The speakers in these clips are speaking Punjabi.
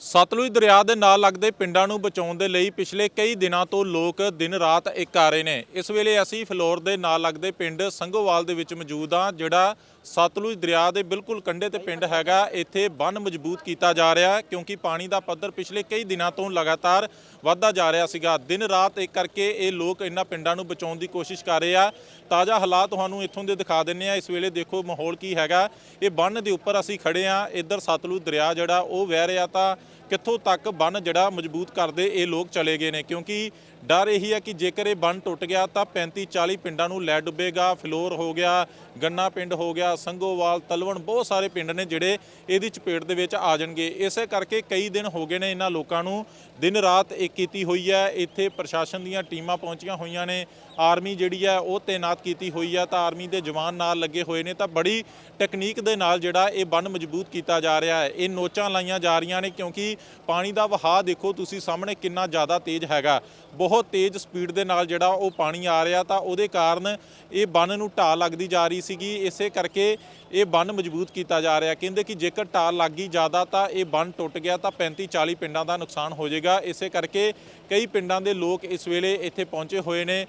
ਸਤਲੁਜ ਦਰਿਆ ਦੇ ਨਾਲ ਲੱਗਦੇ ਪਿੰਡਾਂ ਨੂੰ ਬਚਾਉਣ ਦੇ ਲਈ ਪਿਛਲੇ ਕਈ ਦਿਨਾਂ ਤੋਂ ਲੋਕ ਦਿਨ ਰਾਤ ਇੱਕ ਆ ਰਹੇ ਨੇ। ਇਸ ਵੇਲੇ ਅਸੀਂ ਫਲੋਰ ਦੇ ਨਾਲ ਲੱਗਦੇ ਪਿੰਡ ਸੰਘੋਵਾਲ ਦੇ ਵਿੱਚ ਮੌਜੂਦ ਹਾਂ, ਜਿਹੜਾ ਸਤਲੁਜ ਦਰਿਆ ਦੇ ਬਿਲਕੁਲ ਕੰਢੇ ਤੇ ਪਿੰਡ ਹੈਗਾ। ਇੱਥੇ ਬੰਨ ਮਜ਼ਬੂਤ ਕੀਤਾ ਜਾ ਰਿਹਾ ਕਿਉਂਕਿ ਪਾਣੀ ਦਾ ਪੱਧਰ ਪਿਛਲੇ ਕਈ ਦਿਨਾਂ ਤੋਂ ਲਗਾਤਾਰ ਵਧਦਾ ਜਾ ਰਿਹਾ ਸੀਗਾ। ਦਿਨ ਰਾਤ ਇੱਕ ਕਰਕੇ ਇਹ ਲੋਕ ਇਹਨਾਂ ਪਿੰਡਾਂ ਨੂੰ ਬਚਾਉਣ ਦੀ ਕੋਸ਼ਿਸ਼ ਕਰ ਰਹੇ ਆ। ਤਾਜ਼ਾ ਹਾਲਾਤ ਤੁਹਾਨੂੰ ਇੱਥੋਂ ਦੇ ਦਿਖਾ ਦਿੰਨੇ ਆ। ਇਸ ਵੇਲੇ ਦੇਖੋ ਮਾਹੌਲ ਕੀ ਹੈਗਾ। ਇਹ ਬੰਨ ਦੇ ਉੱਪਰ ਅਸੀਂ ਖੜੇ ਆ। ਇੱਧਰ ਸਤਲੁਜ ਦਰਿਆ ਜਿਹੜਾ ਉਹ ਵਹਿ ਰਿਹਾ ਤਾਂ ਕਿੱਥੋਂ ਤੱਕ ਬੰਨ ਜਿਹੜਾ ਮਜ਼ਬੂਤ ਕਰਦੇ ਇਹ ਲੋਕ ਚਲੇ ਗਏ ਨੇ ਕਿਉਂਕਿ ਡਰ ਇਹੀ ਹੈ ਕਿ ਜੇਕਰ ਇਹ ਬੰਨ ਟੁੱਟ ਗਿਆ ਤਾਂ 35 40 ਪਿੰਡਾਂ ਨੂੰ ਲੈ ਡੁੱਬੇਗਾ, ਫਲੋਰ ਹੋ ਗਿਆ, ਗੰਨਾ ਪਿੰਡ ਹੋ ਗਿਆ, ਸੰਗੋਵਾਲ, ਤਲਵਣ, ਬਹੁਤ ਸਾਰੇ ਪਿੰਡ ਨੇ ਜਿਹੜੇ ਇਹਦੀ ਚਪੇਟ ਦੇ ਵਿੱਚ ਆ ਜਾਣਗੇ। ਇਸੇ ਕਰਕੇ ਕਈ ਦਿਨ ਹੋ ਗਏ ਨੇ ਇਹਨਾਂ ਲੋਕਾਂ ਨੂੰ ਦਿਨ ਰਾਤ ਇੱਕ ਕੀਤੀ ਹੋਈ ਹੈ। ਇੱਥੇ ਪ੍ਰਸ਼ਾਸਨ ਦੀਆਂ ਟੀਮਾਂ ਪਹੁੰਚੀਆਂ ਹੋਈਆਂ ਨੇ। ਆਰਮੀ ਜਿਹੜੀ ਹੈ ਉਹ ਤੈਨਾਤ ਕੀਤੀ ਹੋਈ ਹੈ ਤਾਂ ਆਰਮੀ ਦੇ ਜਵਾਨ ਨਾਲ ਲੱਗੇ ਹੋਏ ਨੇ, ਤਾਂ ਬੜੀ ਟੈਕਨੀਕ ਦੇ ਨਾਲ ਜਿਹੜਾ ਇਹ ਬੰਨ ਮਜ਼ਬੂਤ ਕੀਤਾ ਜਾ ਰਿਹਾ ਹੈ। ਇਹ ਨੋਚਾਂ ਲਾਈਆਂ ਜਾ ਰਹੀਆਂ ਨੇ, ਕਿਉਂਕਿ ਪਾਣੀ ਦਾ ਵਹਾਅ ਦੇਖੋ ਤੁਸੀਂ ਸਾਹਮਣੇ ਕਿੰਨਾ ਜ਼ਿਆਦਾ ਤੇਜ਼ ਹੈਗਾ। ਬਹੁਤ ਤੇਜ਼ ਸਪੀਡ ਦੇ ਨਾਲ ਜਿਹੜਾ ਉਹ ਪਾਣੀ ਆ ਰਿਹਾ, ਤਾਂ ਉਹਦੇ ਕਾਰਨ ਇਹ ਬੰਨ ਨੂੰ ਢਾਲ ਲੱਗਦੀ ਜਾ ਰਹੀ ਸੀਗੀ। ਇਸੇ ਕਰਕੇ ਇਹ ਬੰਨ ਮਜ਼ਬੂਤ ਕੀਤਾ ਜਾ ਰਿਹਾ। ਕਹਿੰਦੇ ਕਿ ਜੇਕਰ ਢਾਲ ਲੱਗ ਗਈ ਜ਼ਿਆਦਾ, ਤਾਂ ਇਹ ਬੰਨ ਟੁੱਟ ਗਿਆ, ਤਾਂ 35 40 ਪਿੰਡਾਂ ਦਾ ਨੁਕਸਾਨ ਹੋ ਜਾਏਗਾ। ਇਸੇ ਕਰਕੇ ਕਈ ਪਿੰਡਾਂ ਦੇ ਲੋਕ ਇਸ ਵੇਲੇ ਇੱਥੇ ਪਹੁੰਚੇ ਹੋਏ ਨੇ।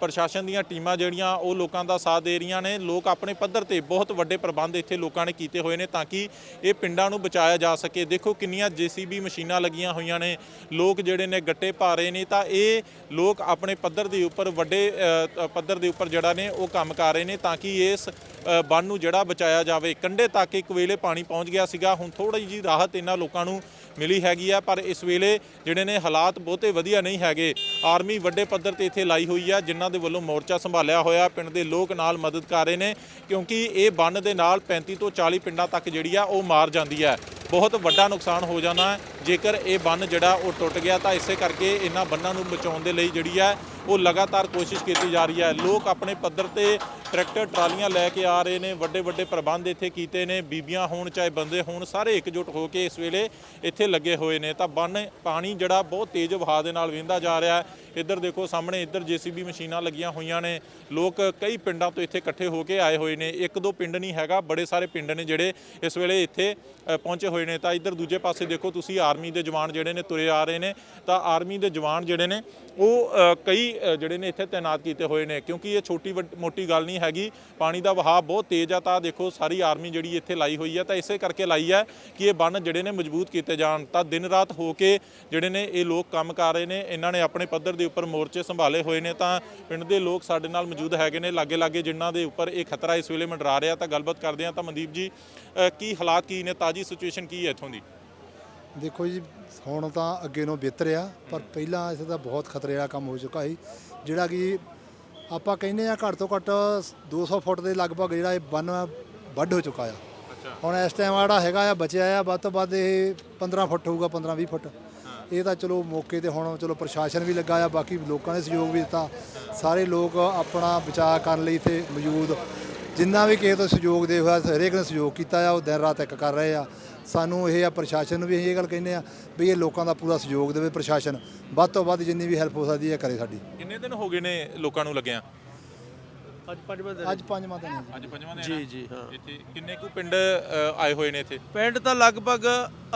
ਪ੍ਰਸ਼ਾਸਨ ਦੀਆਂ ਟੀਮਾਂ ਜਿਹੜੀਆਂ ਉਹ ਲੋਕਾਂ ਦਾ ਸਾਥ ਦੇ ਰਹੀਆਂ ਨੇ। ਲੋਕ ਆਪਣੇ ਪੱਧਰ ਤੇ ਬਹੁਤ ਵੱਡੇ ਪ੍ਰਬੰਧ ਇੱਥੇ ਲੋਕਾਂ ਨੇ ਕੀਤੇ ਹੋਏ ਨੇ ਤਾਂ ਕਿ ਇਹ ਪਿੰਡਾਂ ਨੂੰ ਬਚਾਇਆ ਜਾ ਸਕੇ। ਦੇਖੋ ਕਿੰਨੀਆਂ ਜੀਸੀਬੀ ਮਸ਼ੀਨਾਂ ਲੱਗੀਆਂ ਹੋਈਆਂ ਨੇ। ਲੋਕ ਜਿਹੜੇ ਨੇ ਗੱਟੇ ਪਾ ਰਹੇ ਨੇ ਤਾਂ ਇਹ ਲੋਕ ਆਪਣੇ ਪੱਧਰ ਦੇ ਉੱਪਰ ਵੱਡੇ ਪੱਧਰ ਦੇ ਉੱਪਰ ਜਿਹੜਾ ਨੇ ਉਹ ਕੰਮ ਕਰ ਰਹੇ ਨੇ ਤਾਂ ਕਿ ਇਸ ਅ, ਬੰਨ ਨੂੰ ਜਿਹੜਾ ਬਚਾਇਆ ਜਾਵੇ। ਕੰਢੇ ਤੱਕ ਇੱਕ ਵੇਲੇ ਪਾਣੀ ਪਹੁੰਚ ਗਿਆ ਸੀਗਾ। ਹੁਣ ਥੋੜੀ ਜੀ ਰਾਹਤ ਇਹਨਾਂ ਲੋਕਾਂ ਨੂੰ ਮਿਲੀ ਹੈਗੀ ਆ, ਪਰ ਇਸ ਵੇਲੇ ਜਿਹੜੇ ਨੇ ਹਾਲਾਤ ਬਹੁਤੇ ਵਧੀਆ ਨਹੀਂ ਹੈਗੇ। ਆਰਮੀ ਵੱਡੇ ਪੱਧਰ ਤੇ ਇੱਥੇ ਲਾਈ ਹੋਈ ਆ, ਜਿਨ੍ਹਾਂ ਦੇ ਵੱਲੋਂ ਮੋਰਚਾ ਸੰਭਾਲਿਆ ਹੋਇਆ। ਪਿੰਡ ਦੇ ਲੋਕ ਨਾਲ ਮਦਦ ਕਰ ਰਹੇ ਨੇ, ਕਿਉਂਕਿ ਇਹ ਬੰਨ ਦੇ ਨਾਲ 35 ਤੋਂ 40 ਪਿੰਡਾਂ ਤੱਕ ਜਿਹੜੀ ਆ, ਉਹ ਮਾਰ ਜਾਂਦੀ ਹੈ ਬਹੁਤ ਵੱਡਾ ਨੁਕਸਾਨ ਹੋ ਜਾਣਾ, ਜੇਕਰ ਇਹ ਬੰਨ ਜਿਹੜਾ, ਉਹ ਟੁੱਟ ਗਿਆ, ਤਾਂ ਇਸੇ ਕਰਕੇ ਇਹਨਾਂ ਬੰਨਾਂ ਨੂੰ ਬਚਾਉਣ ਦੇ ਲਈ ਜਿਹੜੀ ਹੈ ਉਹ ਲਗਾਤਾਰ ਕੋਸ਼ਿਸ਼ ਕੀਤੀ ਜਾ ਰਹੀ ਹੈ ਲੋਕ ਆਪਣੇ ਪੱਧਰ ਤੇ ਟਰੈਕਟਰ, ਟਰਾਲੀਆਂ ਲੈ ਕੇ ਆ ਰਹੇ ਨੇ, ਵੱਡੇ ਵੱਡੇ ਪ੍ਰਬੰਧ ਇੱਥੇ ਕੀਤੇ ਨੇ, ਬੀਬੀਆਂ ਹੋਣ ਚਾਹੇ ਬੰਦੇ ਹੋਣ, ਸਾਰੇ ਇਕਜੁੱਟ ਹੋ ਕੇ ਇਸ ਵੇਲੇ ਇੱਥੇ ਲੱਗੇ ਹੋਏ ਨੇ। ਤਾਂ ਬੰਨ, ਪਾਣੀ ਜਿਹੜਾ ਬਹੁਤ ਤੇਜ਼ ਵਹਾਅ ਦੇ ਨਾਲ ਵਹਿੰਦਾ ਜਾ ਰਿਹਾ ਹੈ। ਇੱਧਰ ਦੇਖੋ ਸਾਹਮਣੇ, ਇੱਧਰ ਜੀਸੀਬੀ ਮਸ਼ੀਨਾਂ ਲੱਗੀਆਂ ਹੋਈਆਂ ਨੇ। ਲੋਕ ਕਈ ਪਿੰਡਾਂ ਤੋਂ ਇੱਥੇ ਇਕੱਠੇ ਹੋ ਕੇ ਆਏ ਹੋਏ ਨੇ। ਇੱਕ ਦੋ ਪਿੰਡ ਨਹੀਂ ਹੈਗਾ, ਬੜੇ ਸਾਰੇ ਪਿੰਡ ਨੇ ਜਿਹੜੇ ਇਸ ਵੇਲੇ ਇੱਥੇ ਪਹੁੰਚੇ ਹੋਏ ਨੇ। ਤਾਂ ਇੱਧਰ ਦੂਜੇ ਪਾਸੇ ਦੇਖੋ ਤੁਸੀਂ ਆਰਮੀ ਦੇ ਜਵਾਨ ਜਿਹੜੇ ਨੇ ਤੁਰੇ ਆ ਰਹੇ ਨੇ। ਤਾਂ ਆਰਮੀ ਦੇ ਜਵਾਨ ਜਿਹੜੇ ਨੇ, ਉਹ ਕਈ ਜਿਹੜੇ ਨੇ ਇੱਥੇ ਤਾਇਨਾਤ ਕੀਤੇ ਹੋਏ ਨੇ। ਕਿਉਂਕਿ ਇਹ ਛੋਟੀ ਵੱਡ- ਮੋਟੀ ਗੱਲ ਨਹੀਂ ਹੈਗੀ। ਪਾਣੀ ਦਾ ਵਹਾਅ ਬਹੁਤ ਤੇਜ਼ ਆ, ਤਾਂ ਦੇਖੋ ਸਾਰੀ ਆਰਮੀ ਜਿਹੜੀ ਇੱਥੇ ਲਾਈ ਹੋਈ ਹੈ ਤਾਂ ਇਸੇ ਕਰਕੇ ਲਾਈ ਹੈ ਕਿ ਇਹ ਬੰਨ ਜਿਹੜੇ ਨੇ ਮਜ਼ਬੂਤ ਕੀਤੇ ਜਾਣ। ਤਾਂ ਦਿਨ ਰਾਤ ਹੋ ਕੇ ਜਿਹੜੇ ਨੇ ਇਹ ਲੋਕ ਕੰਮ ਕਰ ਰਹੇ ਨੇ, ਇਹਨਾਂ ਨੇ ਆਪਣੇ ਪੱਧਰ ਦੇ ਉੱਪਰ ਮੋਰਚੇ ਸੰਭਾਲੇ ਹੋਏ ਨੇ, ਤਾਂ ਪਿੰਡ ਦੇ ਲੋਕ ਸਾਡੇ ਨਾਲ ਮੌਜੂਦ ਹੈਗੇ ਨੇ ਲਾਗੇ ਲਾਗੇ ਜਿਨ੍ਹਾਂ ਦੇ ਉੱਪਰ ਇਹ ਖਤਰਾ ਇਸ ਵੇਲੇ ਮੰਡਰਾ ਰਿਹਾ। ਤਾਂ ਗੱਲਬਾਤ ਕਰਦੇ ਹਾਂ ਤਾਂ ਮਨਦੀਪ ਜੀ ਕੀ ਹਾਲਾਤ ਕੀ ਨੇ? ਤਾਜੀ ਸਿਚੁਏਸ਼ਨ ਕੀ ਹੈ ਇੱਥੋਂ ਦੀ? ਦੇਖੋ ਜੀ, ਹੁਣ ਤਾਂ ਅੱਗੇ ਨੂੰ ਬਿਹਤਰ ਆ, ਪਰ ਪਹਿਲਾਂ ਇਸ ਦਾ ਬਹੁਤ ਖਤਰੇ ਵਾਲਾ ਕੰਮ ਹੋ ਚੁੱਕਾ ਸੀ। ਜਿਹੜਾ ਕਿ ਆਪਾਂ ਕਹਿੰਦੇ ਆ ਘੱਟ ਤੋਂ ਘੱਟ 200 ਫੁੱਟ ਦੇ ਲਗਭਗ ਜਿਹੜਾ ਇਹ ਬੰਨ ਵੱਢ ਹੋ ਚੁੱਕਾ ਆ। ਹੁਣ ਇਸ ਟਾਈਮ ਜਿਹੜਾ ਹੈਗਾ ਆ ਬਚਿਆ ਆ ਵੱਧ ਤੋਂ ਵੱਧ ਇਹ 15 ਫੁੱਟ ਹੋਊਗਾ 15 20 ਫੁੱਟ। ਇਹ ਤਾਂ ਚਲੋ ਮੌਕੇ ਤੇ ਹੁਣ ਚਲੋ ਪ੍ਰਸ਼ਾਸਨ ਵੀ ਲੱਗਾ ਆ ਬਾਕੀ ਲੋਕਾਂ ਨੇ ਸਹਿਯੋਗ ਵੀ ਦਿੱਤਾ। ਸਾਰੇ ਲੋਕ ਆਪਣਾ ਬਚਾਅ ਕਰਨ ਲਈ ਇੱਥੇ ਮੌਜੂਦ। ਜਿੰਨਾ ਵੀ ਕਿਸੇ ਤੋਂ ਸਹਿਯੋਗ ਦੇ ਹੋਇਆ ਹਰੇਕ ਨੇ ਸਹਿਯੋਗ ਕੀਤਾ ਆ ਉਹ ਦਿਨ ਰਾਤ ਇੱਕ ਕਰ ਰਹੇ ਆ। ਸਾਨੂੰ ਇਹ ਆ ਪ੍ਰਸ਼ਾਸਨ ਨੂੰ ਵੀ ਅਸੀਂ ਇਹ ਗੱਲ ਕਹਿੰਦੇ ਆ ਵੀ ਇਹ ਲੋਕਾਂ ਦਾ ਪੂਰਾ ਸਹਿਯੋਗ ਦੇਵੇ ਪ੍ਰਸ਼ਾਸਨ। ਵੱਧ ਤੋਂ ਵੱਧ ਜਿੰਨੀ ਵੀ ਹੈਲਪ ਹੋ ਸਕਦੀ ਹੈ ਕਰੇ ਸਾਡੀ। ਕਿੰਨੇ ਦਿਨ ਹੋ ਗਏ ਨੇ ਲੋਕਾਂ ਨੂੰ ਲੱਗਿਆ? ਅੱਜ ਪੰਜਵਾਂ ਦਿਨ ਅੱਜ ਪੰਜਵਾਂ ਦਿਨ ਹੈ ਅੱਜ ਪੰਜਵਾਂ ਦਿਨ ਜੀ ਜੀ ਹਾਂ। ਇੱਥੇ ਕਿੰਨੇ ਕੁ ਪਿੰਡ ਅ, ਆਏ ਹੋਏ ਨੇ ਇੱਥੇ? ਪਿੰਡ ਤਾਂ ਲਗਭਗ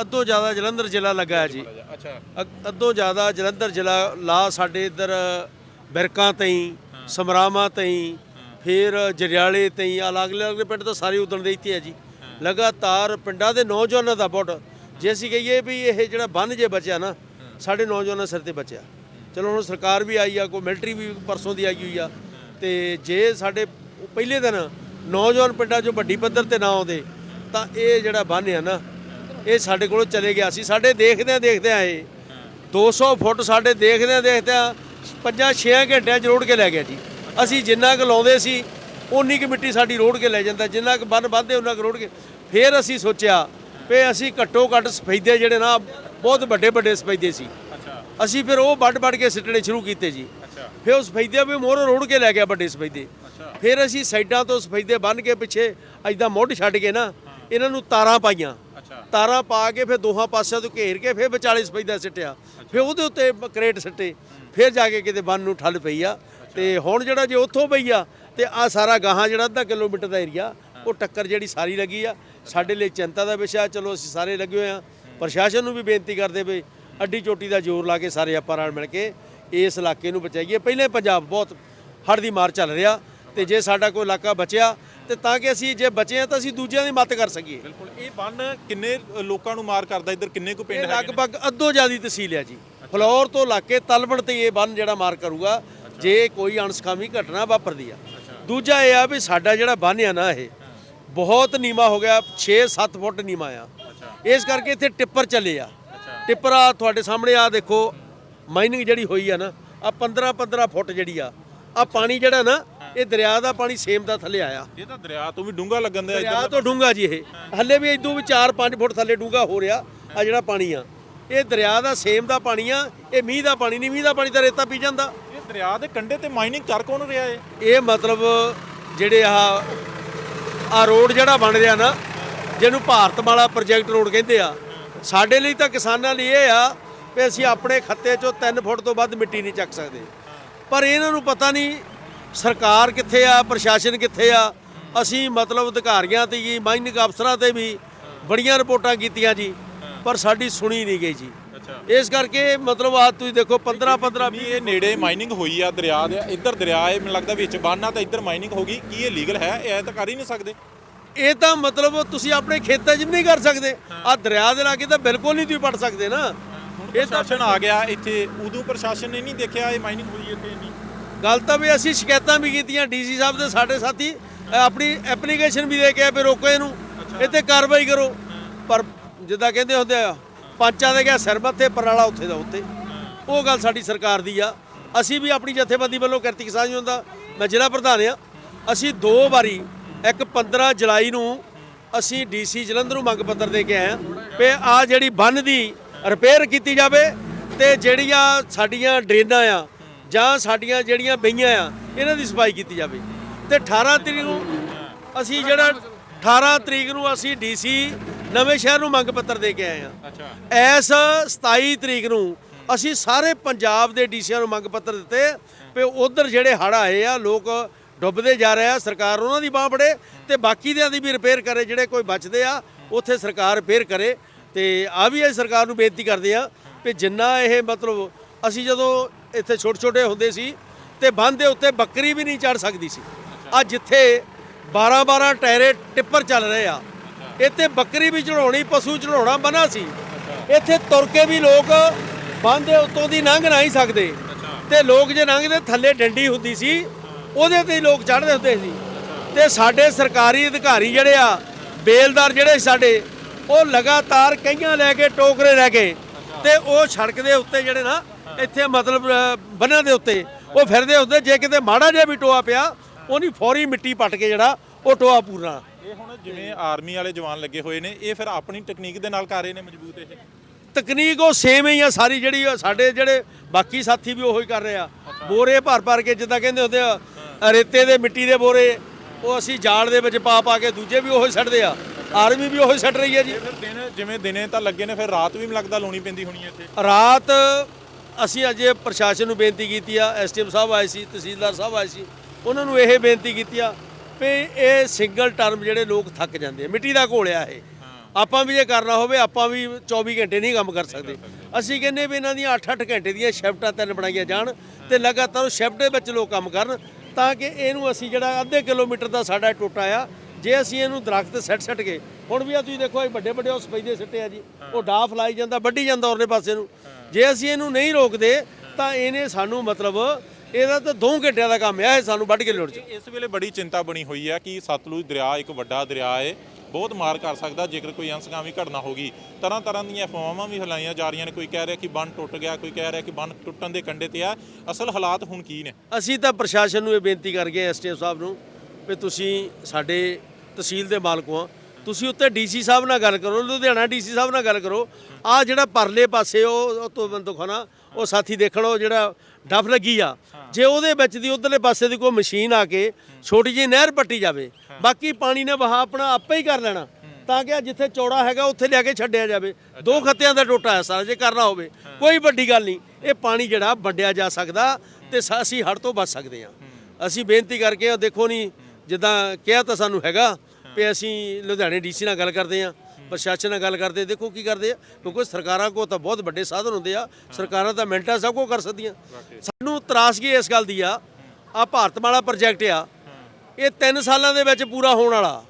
ਅੱਧੋ ਜ਼ਿਆਦਾ ਜਲੰਧਰ ਜ਼ਿਲ੍ਹਾ ਲੱਗਾ ਹੈ ਜੀ। ਅੱਛਾ। ਅ- ਅੱਧੋ ਜ਼ਿਆਦਾ ਜਲੰਧਰ ਜ਼ਿਲ੍ਹਾ ਲਾ ਸਾਡੇ ਇੱਧਰ ਬਿਰਕਾਂ ਤਈ ਸਮਰਾਵਾਂ ਤਈ ਫਿਰ ਜਰਿਆਲੇ ਤਈ ਅਲੱਗ ਅਲੱਗ ਪਿੰਡ ਤਾਂ ਸਾਰੇ ਉਦਣ ਦੇ ਇੱਥੇ ਹੈ ਜੀ। ਲਗਾਤਾਰ ਪਿੰਡਾਂ ਦੇ ਨੌਜਵਾਨਾਂ ਦਾ ਬਹੁਤ ਜੇ ਅਸੀਂ ਕਹੀਏ ਵੀ ਇਹ ਜਿਹੜਾ ਬੰਨ ਜੇ ਬਚਿਆ ਨਾ, ਸਾਡੇ ਨੌਜਵਾਨਾਂ ਸਿਰ ਤੇ ਬਚਿਆ। ਚਲੋ ਹੁਣ ਸਰਕਾਰ ਵੀ ਆਈ ਆ, ਕੋਈ ਮਿਲਟਰੀ ਵੀ ਪਰਸੋਂ ਦੀ ਆਈ ਹੋਈ ਆ। ਤੇ ਜੇ ਸਾਡੇ ਪਹਿਲੇ ਦਿਨ ਨੌਜਵਾਨ ਪਿੰਡਾਂ 'ਚੋਂ ਵੱਡੀ ਪੱਧਰ ਤੇ ਨਾ ਆਉਂਦੇ, ਤਾਂ ਇਹ ਜਿਹੜਾ ਬੰਨ ਆ ਨਾ, ਇਹ ਸਾਡੇ ਕੋਲੋਂ ਚਲੇ ਗਿਆ। ਸੀ ਸਾਡੇ ਦੇਖਦਿਆਂ ਦੇਖਦਿਆਂ ਇਹ 200 ਫੁੱਟ ਸਾਡੇ ਦੇਖਦਿਆਂ ਦੇਖਦਿਆਂ ਪੰਜਾਂ 6 ਘੰਟਿਆਂ 'ਚ ਰੋੜ ਕੇ ਲੈ ਗਿਆ ਜੀ। ਅਸੀਂ ਜਿੰਨਾ ਕੁ ਲਾਉਂਦੇ ਸੀ ਓਨੀ ਕੁ ਮਿੱਟੀ ਸਾਡੀ ਰੋੜ ਕੇ ਲੈ ਜਾਂਦਾ ਜਿੰਨਾ ਕੁ ਬੰਨ ਬੰਨਦੇ ਉਹਨਾਂ ਕੁ ਰੋੜ ਕੇ। ਫਿਰ ਅਸੀਂ ਸੋਚਿਆ ਵੀ ਅਸੀਂ ਘੱਟੋ ਘੱਟ ਸਫੈਦੇ ਜਿਹੜੇ ਨਾ ਬਹੁਤ ਵੱਡੇ ਵੱਡੇ ਸਫੈਦੇ ਸੀ। ਅਸੀਂ ਫਿਰ ਉਹ ਵੱਡ ਵੱਡ ਕੇ ਸਿੱਟਣੇ ਸ਼ੁਰੂ ਕੀਤੇ ਜੀ। ਫਿਰ ਉਸ ਸਫੈਦੇ ਵੀ ਮੋਹਰੋਂ ਰੋੜ ਕੇ ਲੈ ਗਿਆ ਵੱਡੇ ਸਫੈਦੇ। ਅੱਛਾ। ਫਿਰ ਅਸੀਂ ਸਾਈਡਾਂ ਤੋਂ ਸਫੈਦੇ ਬੰਨ ਕੇ ਪਿੱਛੇ ਐਦਾਂ ਮੁੱਢ ਛੱਡ ਕੇ ਨਾ ਇਹਨਾਂ ਨੂੰ ਤਾਰਾਂ ਪਾਈਆਂ। ਤਾਰਾਂ ਪਾ ਕੇ ਫਿਰ ਦੋਹਾਂ ਪਾਸਿਆਂ ਤੋਂ ਘੇਰ ਕੇ ਫਿਰ ਵਿਚਾਲੇ ਸਪੈਦਾ ਸਿੱਟਿਆ। ਫਿਰ ਉਹਦੇ ਉੱਤੇ ਕਰੇਟ ਸਿੱਟੇ। ਫਿਰ ਜਾ ਕੇ ਕਿਤੇ ਬੰਨ ਨੂੰ ਠੱਲ ਪਈ ਆ। ਤੇ ਹੁਣ ਜਿਹੜਾ ਜੇ ਉੱਥੋਂ ਪਈ ਆ ਤੇ ਆ ਸਾਰਾ ਗਾਹਾਂ ਜਿਹੜਾ ਅੱਧਾ ਕਿਲੋਮੀਟਰ ਦਾ ਏਰੀਆ ਉਹ ਟੱਕਰ ਜਿਹੜੀ ਸਾਰੀ ਲੱਗੀ ਆ। ਸਾਡੇ ਲਈ ਚਿੰਤਾ ਦਾ ਵਿਸ਼ਾ ਚਲੋ ਅਸੀਂ ਸਾਰੇ ਲੱਗੇ ਹੋਏ ਆ। ਪ੍ਰਸ਼ਾਸਨ ਨੂੰ ਵੀ ਬੇਨਤੀ ਕਰਦੇ ਵੀ ਅੱਡੀ ਚੋਟੀ ਦਾ ਜ਼ੋਰ ਲਾ ਕੇ ਸਾਰੇ ਆਪਾਂ ਨਾਲ ਮਿਲ ਕੇ ਇਸ ਇਲਾਕੇ ਨੂੰ ਬਚਾਈਏ। ਪਹਿਲੇ ਪੰਜਾਬ ਬਹੁਤ ਹੜ੍ਹ ਦੀ ਮਾਰ ਚੱਲ ਰਿਹਾ ਤੇ ਜੇ ਸਾਡਾ ਕੋਈ ਇਲਾਕਾ ਬਚਿਆ ਤੇ ਤਾਂ ਕਿ ਅਸੀਂ ਜੇ ਬਚੇ ਹਾਂ ਤਾਂ ਅਸੀਂ ਦੂਜਿਆਂ ਦੀ ਮਦਦ ਕਰ ਸਕੀਏ। ਬਿਲਕੁਲ। ਇਹ ਬੰਨ ਕਿੰਨੇ ਲੋਕਾਂ ਨੂੰ ਮਾਰ ਕਰਦਾ ਇੱਧਰ? ਕਿੰਨੇ ਕੁ ਪਿੰਡ ਨੇ? ਲਗਭਗ ਅੱਧੋ ਜਿਆਦੀ ਤਹਿਸੀਲ ਹੈ ਜੀ। ਫਲੌਰ ਤੋਂ ਲਾ ਕੇ ਤਲਵਣ ਤੇ ਇਹ ਬੰਨ ਜਿਹੜਾ ਮਾਰ ਕਰੂਗਾ ਜੇ ਕੋਈ ਅਣਸਖਾਮੀ ਘਟਨਾ ਵਾਪਰਦੀ ਆ। ਦੂਜਾ ਇਹ ਆ ਵੀ ਸਾਡਾ ਜਿਹੜਾ ਬੰਨ ਆ ਨਾ ਇਹ ਬਹੁਤ ਨੀਮਾ ਹੋ ਗਿਆ 6-7 ਫੁੱਟ ਨੀਮਾ ਆ। ਇਸ ਕਰਕੇ ਇੱਥੇ ਟਿੱਪਰ ਚੱਲੇ ਆ। ਟਿੱਪਰ ਆ ਤੁਹਾਡੇ ਸਾਹਮਣੇ ਆ ਦੇਖੋ ਮਾਈਨਿੰਗ ਜਿਹੜੀ ਹੋਈ ਆ ਨਾ ਆ 15-15 ਫੁੱਟ ਜਿਹੜੀ ਆ ਆ ਪਾਣੀ ਜਿਹੜਾ ਨਾ ਇਹ ਦਰਿਆ ਦਾ ਪਾਣੀ ਸੇਮ ਦਾ ਥੱਲੇ ਆਇਆ। ਇਹ ਤਾਂ ਦਰਿਆ ਤੋਂ ਵੀ ਡੂੰਘਾ ਲੱਗਣ ਦੇ ਦਰਿਆ ਤੋਂ ਡੂੰਗਾ ਜੀ ਇਹ। ਹੱਲੇ ਵੀ ਇਦੋਂ ਵੀ 4-5 ਫੁੱਟ ਥੱਲੇ ਡੂੰਗਾ ਹੋ ਰਿਹਾ ਆ ਜਿਹੜਾ ਪਾਣੀ ਆ। ਇਹ ਦਰਿਆ ਦਾ ਸੇਮ ਦਾ ਪਾਣੀ ਆ ਇਹ ਮੀਂਹ ਦਾ ਪਾਣੀ ਨਹੀਂ ਮੀਂਹ ਦਾ ਪਾਣੀ ਤਾਂ ਰੇਤਾ ਪੀ ਜਾਂਦਾ। ਦਰਿਆ ਦੇ ਕੰਢੇ ਤੇ ਮਾਈਨਿੰਗ ਕਰ ਕੌਣ ਰਿਹਾ ਏ? ਇਹ ਮਤਲਬ ਜਿਹੜੇ ਆ ਆ ਰੋਡ ਜਿਹੜਾ ਬਣ ਰਿਹਾ ਨਾ, ਜਿਹਨੂੰ ਭਾਰਤ ਵਾਲਾ ਪ੍ਰੋਜੈਕਟ ਰੋਡ ਕਹਿੰਦੇ ਆ, ਸਾਡੇ ਲਈ ਤਾਂ ਕਿਸਾਨਾਂ ਲਈ ਇਹ ਆ ਵੀ ਅਸੀਂ ਆਪਣੇ ਖੱਤੇ ਚੋਂ 3 ਫੁੱਟ ਤੋਂ ਵੱਧ ਮਿੱਟੀ ਨਹੀਂ ਚੱਕ ਸਕਦੇ। ਪਰ ਇਹਨਾਂ ਨੂੰ ਪਤਾ ਨਹੀਂ ਸਰਕਾਰ ਕਿੱਥੇ ਆ, ਪ੍ਰਸ਼ਾਸਨ ਕਿੱਥੇ ਆ, ਅਸੀਂ ਮਤਲਬ ਅਧਿਕਾਰੀਆਂ ਤੇ ਜੀ ਮਾਈਨਿੰਗ ਅਫਸਰਾਂ ਤੇ ਵੀ ਬੜੀਆਂ ਰਿਪੋਰਟਾਂ ਕੀਤੀਆਂ ਜੀ, ਪਰ ਸਾਡੀ ਸੁਣੀ ਨਹੀਂ ਗਈ ਜੀ। ਇਸ ਕਰਕੇ ਮਤਲਬ ਆ ਤੁਸੀਂ ਦੇਖੋ 15 15 ਵੀ ਇਹ ਨੇੜੇ ਮਾਈਨਿੰਗ ਹੋਈ ਆ ਦਰਿਆ ਦੇ ਇੱਧਰ ਦਰਿਆ ਏ ਮੈਨੂੰ ਲੱਗਦਾ ਵਿੱਚ ਬੰਨ ਆ ਤਾਂ ਇੱਧਰ ਮਾਈਨਿੰਗ ਹੋ ਗਈ ਕੀ ਇਹ ਲੀਗਲ ਹੈ? ਇਹ ਤਾਂ ਕਰ ਹੀ ਨਹੀਂ ਸਕਦੇ। ਇਹ ਤਾਂ ਮਤਲਬ ਤੁਸੀਂ ਆਪਣੇ ਖੇਤਾਂ 'ਚ ਵੀ ਨਹੀਂ ਕਰ ਸਕਦੇ। ਆ ਦਰਿਆ ਦੇ ਲਾਗੇ ਤਾਂ ਬਿਲਕੁਲ ਨਹੀਂ ਤੁਸੀਂ ਪੜ ਸਕਦੇ ਨਾ। ਇਹ ਪ੍ਰਸ਼ਾਸਨ ਆ ਗਿਆ ਇੱਥੇ ਉਦੋਂ ਪ੍ਰਸ਼ਾਸਨ ਨੇ ਨਹੀਂ ਦੇਖਿਆ ਇਹ ਮਾਈਨਿੰਗ ਹੋਈ ਇੱਥੇ ਇੰਨੀ। ਗੱਲ ਤਾਂ ਵੀ ਅਸੀਂ ਸ਼ਿਕਾਇਤਾਂ ਵੀ ਕੀਤੀਆਂ ਡੀਸੀ ਸਾਹਿਬ ਦੇ ਸਾਡੇ ਸਾਥੀ ਆਪਣੀ ਐਪਲੀਕੇਸ਼ਨ ਵੀ ਦੇ ਕੇ ਆਏ ਵੀ ਰੋਕੋ ਇਹਨੂੰ। ਇਹ ਤੇ ਕਾਰਵਾਈ ਕਰੋ। ਪਰ ਜਿੱਦਾਂ ਕਹਿੰਦੇ ਹੁੰਦੇ ਆ ਪੰਚਾਂ ਦੇ ਗਿਆ ਸਿਰ ਮੱਥੇ ਪਰਾਲਾ ਉੱਥੇ ਦਾ ਉੱਤੇ। ਉਹ ਗੱਲ ਸਾਡੀ ਸਰਕਾਰ ਦੀ ਆ। ਅਸੀਂ ਵੀ ਆਪਣੀ ਜਥੇਬੰਦੀ ਵੱਲੋਂ ਕਿਰਤੀ ਕਿਸਾਨ ਦਾ ਮੈਂ ਜ਼ਿਲ੍ਹਾ ਪ੍ਰਧਾਨ ਆ। ਅਸੀਂ ਦੋ ਵਾਰੀ, ਇੱਕ 15 ਜੁਲਾਈ ਨੂੰ ਅਸੀਂ ਡੀਸੀ ਜਲੰਧਰ ਨੂੰ ਮੰਗ ਪੱਤਰ ਦੇ ਕੇ ਆਏ ਆ ਵੀ ਆ ਜਿਹੜੀ ਬੰਨ ਦੀ ਰਿਪੇਅਰ ਕੀਤੀ ਜਾਵੇ ਤੇ ਜਿਹੜੀਆਂ ਸਾਡੀਆਂ ਡਰੇਨਾਂ ਆ ਜਾਂ ਸਾਡੀਆਂ ਜਿਹੜੀਆਂ ਬਈਆਂ ਆ, ਇਹਨਾਂ ਦੀ ਸਫ਼ਾਈ ਕੀਤੀ ਜਾਵੇ। ਤੇ 18 ਤਰੀਕ ਨੂੰ ਅਸੀਂ ਜਿਹੜਾ 18 ਤਰੀਕ ਨੂੰ ਅਸੀਂ ਡੀਸੀ ਨਵੇਂ ਸ਼ਹਿਰ ਨੂੰ ਮੰਗ ਪੱਤਰ ਦੇ ਕੇ ਆਏ ਆ ਅੱਛਾ। ਐਸ 27 ਤਰੀਕ ਨੂੰ ਅਸੀਂ ਸਾਰੇ ਪੰਜਾਬ ਦੇ ਡੀਸੀਆਂ ਨੂੰ ਮੰਗ ਪੱਤਰ ਦਿੱਤੇ ਵੀ ਉਧਰ ਜਿਹੜੇ ਹੜ੍ਹ ਆਏ ਆ ਲੋਕ ਡੁੱਬਦੇ ਜਾ ਰਹੇ ਆ ਸਰਕਾਰ ਉਹਨਾਂ ਦੀ ਬਾਹ ਫੜੇ ਤੇ ਬਾਕੀ ਦਿਆਂ ਦੀ ਵੀ ਰਿਪੇਅਰ ਕਰੇ ਜਿਹੜੇ ਕੋਈ ਬਚਦੇ ਆ ਉੱਥੇ ਸਰਕਾਰ ਰਿਪੇਅਰ ਕਰੇ। ਤੇ ਆ ਵੀ ਅਸੀਂ ਸਰਕਾਰ ਨੂੰ ਬੇਨਤੀ ਕਰਦੇ ਆ ਵੀ ਜਿੰਨਾ ਇਹ ਮਤਲਬ ਅਸੀਂ ਜਦੋਂ ਇੱਥੇ ਛੋਟੇ ਛੋਟੇ ਹੁੰਦੇ ਸੀ ਤੇ ਬੰਦ ਦੇ ਉੱਤੇ ਬੱਕਰੀ ਵੀ ਨਹੀਂ ਚੜ ਸਕਦੀ ਸੀ। ਆ ਜਿੱਥੇ 12 12 ਟਾਇਰੇ ਟਿੱਪਰ ਚੱਲ ਰਹੇ ਆ ਇੱਥੇ ਬੱਕਰੀ ਵੀ ਚੜਾਉਣੀ ਪਸ਼ੂ ਚੜਾਉਣਾ ਬਣਾ ਸੀ। ਇੱਥੇ ਤੁਰ ਕੇ ਵੀ ਲੋਕ ਬੰਦ ਦੇ ਉੱਤੋਂ ਦੀ ਲੰਘ ਨਹੀਂ ਸਕਦੇ। ਤੇ ਲੋਕ ਜੇ ਲੰਘਦੇ ਥੱਲੇ ਡੰਡੀ ਹੁੰਦੀ ਸੀ ਉਹਦੇ ਤੇ ਹੀ ਲੋਕ ਚੜ੍ਹਦੇ ਹੁੰਦੇ ਸੀ। ਤੇ ਸਾਡੇ ਸਰਕਾਰੀ ਅਧਿਕਾਰੀ ਜਿਹੜੇ ਆ ਬੇਲਦਾਰ ਜਿਹੜੇ ਸਾਡੇ ਉਹ ਲਗਾਤਾਰ ਕਈਆਂ ਲੈ ਕੇ ਟੋਕਰੇ ਲੈ ਕੇ ਤੇ ਉਹ ਸੜਕ ਦੇ ਉੱਤੇ ਜਿਹੜੇ ਨਾ ਇੱਥੇ ਮਤਲਬ ਅ, ਬੰਨਾਂ ਦੇ ਉੱਤੇ ਉਹ ਫਿਰਦੇ ਹੁੰਦੇ। ਜੇ ਕਿਤੇ ਮਾੜਾ ਜਿਹਾ ਵੀ ਟੋਆ ਪਿਆ ਉਹਨੀ ਫੌਰੀ ਮਿੱਟੀ ਪੱਟ ਕੇ ਜਿਹੜਾ ਉਹ ਟੋਆ ਪੂਰਨਾ ਇਹ ਹੁਣ ਜਿਵੇਂ ਆਰਮੀ ਵਾਲੇ ਜਵਾਨ ਲੱਗੇ ਹੋਏ ਨੇ ਇਹ ਫਿਰ ਆਪਣੀ ਟੈਕਨੀਕ ਦੇ ਨਾਲ ਕਰ ਰਹੇ ਨੇ ਮਜ਼ਬੂਤ ਇਹ? ਤਕਨੀਕ ਉਹ ਸੇਮ ਹੀ ਆ ਸਾਰੀ ਜਿਹੜੀ ਸਾਡੇ ਜਿਹੜੇ ਬਾਕੀ ਸਾਥੀ ਵੀ ਉਹੀ ਕਰ ਰਹੇ ਆ। ਬੋਰੇ ਭਰ ਭਰ ਕੇ ਜਿੱਦਾਂ ਕਹਿੰਦੇ ਹੁੰਦੇ ਆ ਰੇਤੇ ਦੇ ਮਿੱਟੀ ਦੇ ਬੋਰੇ ਉਹ ਅਸੀਂ ਜਾਲ ਦੇ ਵਿੱਚ ਪਾ ਪਾ ਕੇ ਦੂਜੇ ਵੀ ਉਹੀ ਛੱਡਦੇ ਆ। ਆਰਮੀ ਵੀ ਉਹੀ ਛੱਡ ਰਹੀ ਹੈ ਜੀ। ਫਿਰ ਦਿਨ ਜਿਵੇਂ ਦਿਨੇ ਤਾਂ ਲੱਗੇ ਨੇ ਫਿਰ ਰਾਤ ਵੀ ਮੈਨੂੰ ਲੱਗਦਾ ਲਾਉਣੀ ਪੈਂਦੀ ਹੋਣੀ ਹੈ ਇੱਥੇ? ਰਾਤ ਅਸੀਂ ਅਜੇ ਪ੍ਰਸ਼ਾਸਨ ਨੂੰ ਬੇਨਤੀ ਕੀਤੀ ਆ ਐਸਟੀਐਮ ਸਾਹਿਬ ਆਏ ਸੀ ਤਹਿਸੀਲਦਾਰ ਸਾਹਿਬ ਆਏ ਸੀ ਉਹਨਾਂ ਨੂੰ ਇਹ ਬੇਨਤੀ ਕੀਤੀ ਆ ਵੀ ਇਹ ਸਿੰਗਲ ਟਰਮ ਜਿਹੜੇ ਲੋਕ ਥੱਕ ਜਾਂਦੇ ਆ ਮਿੱਟੀ ਦਾ ਘੋਲਿਆ ਇਹ। ਆਪਾਂ ਵੀ ਜੇ ਕਰਨਾ ਹੋਵੇ ਆਪਾਂ ਵੀ 24 ਘੰਟੇ ਨਹੀਂ ਕੰਮ ਕਰ ਸਕਦੇ। ਅਸੀਂ ਕਹਿੰਦੇ ਵੀ ਇਹਨਾਂ ਦੀਆਂ 8-8 ਘੰਟੇ ਦੀਆਂ ਸ਼ਿਫਟਾਂ ਤਿੰਨ ਬਣਾਈਆਂ ਜਾਣ ਤੇ ਲਗਾਤਾਰ ਸ਼ਿਫਟ ਦੇ ਵਿੱਚ ਲੋਕ ਕੰਮ ਕਰਨ ਤਾਂ ਕਿ ਇਹਨੂੰ ਅਸੀਂ ਜਿਹੜਾ ਅੱਧੇ ਕਿਲੋਮੀਟਰ ਦਾ ਸਾਡਾ ਟੋਟਾ ਆ ਜੇ ਅਸੀਂ ਇਹਨੂੰ ਦਰਖਤ ਸੱਟ ਸੱਟ ਕੇ ਹੁਣ ਵੀ ਆ ਤੁਸੀਂ ਦੇਖੋ ਇਹ ਵੱਡੇ ਵੱਡੇ ਉਸ ਪਈਦੇ ਸਿੱਟੇ ਆ ਜੀ ਉਹ ਡਾਫ ਲਾਈ ਜਾਂਦਾ ਵੱਢੀ ਜਾਂਦਾ ਉਹਨੇ ਪਾਸੇ ਨੂੰ। ਜੇ ਅਸੀਂ ਇਹਨੂੰ ਨਹੀਂ ਰੋਕਦੇ ਤਾਂ ਇਹਨੇ ਸਾਨੂੰ ਮਤਲਬ ਇਹਦਾ ਤਾਂ 2 ਘੰਟਿਆਂ ਦਾ ਕੰਮ ਆ ਇਹ ਸਾਨੂੰ ਵੱਢ ਕੇ ਲੋੜ ਚ। ਇਸ ਵੇਲੇ ਬੜੀ ਚਿੰਤਾ ਬਣੀ ਹੋਈ ਹੈ ਕਿ ਸਤਲੁਜ ਦਰਿਆ ਇੱਕ ਵੱਡਾ ਦਰਿਆ ਹੈ ਬਹੁਤ ਮਾਰ ਕਰ ਸਕਦਾ ਜੇਕਰ ਕੋਈ ਅੰਸਗਾਮੀ ਘਟਨਾ ਹੋਗੀ ਤਰ੍ਹਾਂ ਤਰ੍ਹਾਂ ਦੀਆਂ ਅਫਵਾਹਾਂ ਵੀ ਫੈਲਾਈਆਂ ਜਾ ਰਹੀਆਂ ਨੇ ਕੋਈ ਕਹਿ ਰਿਹਾ ਕਿ ਬੰਨ ਟੁੱਟ ਗਿਆ ਕੋਈ ਕਹਿ ਰਿਹਾ ਕਿ ਬੰਨ ਟੁੱਟਣ ਦੇ ਕੰਢੇ ਤੇ ਆ। ਅਸਲ ਹਾਲਾਤ ਹੁਣ ਕੀ ਨੇ? ਅਸੀਂ ਤਾਂ ਪ੍ਰਸ਼ਾਸਨ ਨੂੰ ਇਹ ਬੇਨਤੀ ਕਰ ਗਏ ਐਸਟੀਐਫ ਸਾਹਿਬ ਨੂੰ ਵੀ ਤੁਸੀਂ ਸਾਡੇ ਤਹਿਸੀਲ ਦੇ ਮਾਲਕੋ ਆ ਤੁਸੀਂ ਉੱਤੇ ਡੀਸੀ ਸਾਹਿਬ ਨਾਲ ਗੱਲ ਕਰੋ ਲੁਧਿਆਣਾ ਡੀਸੀ ਸਾਹਿਬ ਨਾਲ ਗੱਲ ਕਰੋ। ਆ ਜਿਹੜਾ ਪਰਲੇ ਪਾਸੇ ਉਹ ਤੋਂ ਬੰਦ ਖਾਣਾ ਉਹ ਸਾਥੀ ਦੇਖਣ ਜਿਹੜਾ ਡਫ ਲੱਗੀ ਆ ਜੇ ਉਹਦੇ ਵਿੱਚ ਦੀ ਉਧਰਲੇ ਪਾਸੇ ਦੀ ਕੋਈ ਮਸ਼ੀਨ ਆ ਕੇ ਛੋਟੀ ਜਿਹੀ ਨਹਿਰ ਪੱਟੀ ਜਾਵੇ ਬਾਕੀ ਪਾਣੀ ਨੇ ਵਹਾ ਆਪਣਾ ਆਪੇ ਹੀ ਕਰ ਲੈਣਾ। ਤਾਂ ਕਿ ਜਿੱਥੇ ਚੌੜਾ ਹੈਗਾ ਉੱਥੇ ਲਿਆ ਕੇ ਛੱਡਿਆ ਜਾਵੇ। ਦੋ ਖੱਤਿਆਂ ਦਾ ਟੋਟਾ ਹੈ ਸਾਰਾ ਜੇ ਕਰਨਾ ਹੋਵੇ। ਕੋਈ ਵੱਡੀ ਗੱਲ ਨਹੀਂ। ਇਹ ਪਾਣੀ ਜਿਹੜਾ ਵੰਡਿਆ ਜਾ ਸਕਦਾ ਤੇ ਅਸੀਂ ਹੜ ਤੋਂ ਬਚ ਸਕਦੇ ਹਾਂ। ਅਸੀਂ ਬੇਨਤੀ ਕਰਕੇ ਦੇਖੋ ਨਹੀਂ ਜਿੱਦਾਂ ਕਿਹਾ ਤਾਂ ਸਾਨੂੰ ਹੈਗਾ ਵੀ ਅਸੀਂ ਲੁਧਿਆਣੇ ਡੀਸੀ ਨਾਲ ਗੱਲ ਕਰਦੇ ਹਾਂ। ਪ੍ਰਸ਼ਾਸਨ ਨਾਲ ਗੱਲ ਕਰਦੇ, ਦੇਖੋ ਕੀ ਕਰਦੇ ਆ, ਕਿਉਂਕਿ ਸਰਕਾਰਾਂ ਕੋਲ ਤਾਂ ਬਹੁਤ ਵੱਡੇ ਸਾਧਨ ਹੁੰਦੇ ਆ, ਸਰਕਾਰਾਂ ਤਾਂ ਮਿੰਟਾਂ ਸਭ ਕੁਝ ਕਰ ਸਕਦੀਆਂ। ਸਾਨੂੰ ਤਰਾਸਗੀ ਇਸ ਗੱਲ ਦੀ ਆ? ਆ ਭਾਰਤਮਾਲਾ ਪ੍ਰੋਜੈਕਟ ਆ, ਇਹ 3 ਸਾਲਾਂ ਦੇ ਵਿੱਚ ਪੂਰਾ ਹੋਣ ਵਾਲਾ।